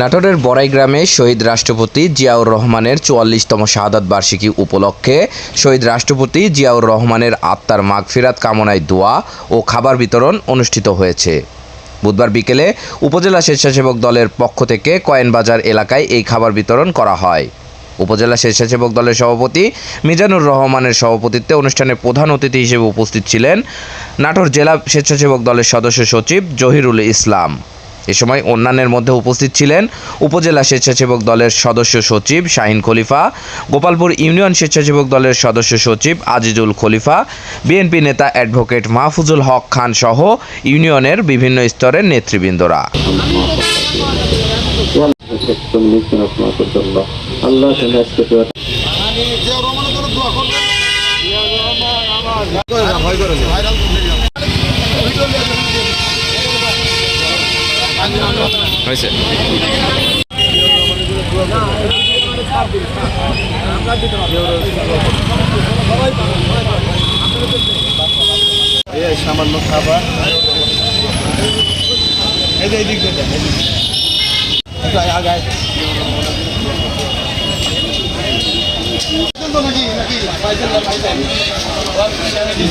নাটোরের বড়াই গ্রামে শহীদ রাষ্ট্রপতি জিয়াউর রহমানের চুয়াল্লিশতম শাহাদাত বার্ষিকী উপলক্ষে শহীদ রাষ্ট্রপতি জিয়াউর রহমানের আত্মার মাগফিরাত কামনায় দোয়া ও খাবার বিতরণ অনুষ্ঠিত হয়েছে। বুধবার বিকেলে উপজেলা স্বেচ্ছাসেবক দলের পক্ষ থেকে কয়েনবাজার এলাকায় এই খাবার বিতরণ করা হয়। উপজেলা স্বেচ্ছাসেবক দলের সভাপতি মিজানুর রহমানের সভাপতিত্বে অনুষ্ঠানে প্রধান অতিথি হিসেবে উপস্থিত ছিলেন নাটোর জেলা স্বেচ্ছাসেবক দলের সদস্য সচিব জহিরুল ইসলাম। এ সময় অন্যান্যের মধ্যে উপস্থিত ছিলেন উপজেলা স্বেচ্ছাসেবক দলের সদস্য সচিব শাহিন খলিফা, গোপালপুর ইউনিয়ন স্বেচ্ছাসেবক দলের সদস্য সচিব আজিজুল খলিফা, বিএনপি নেতা অ্যাডভোকেট মাহফুজুল হক খান সহ ইউনিয়নের বিভিন্ন স্তরের নেতৃবৃন্দরা। হয়েছে। এই সামান্য খাবার। নাকি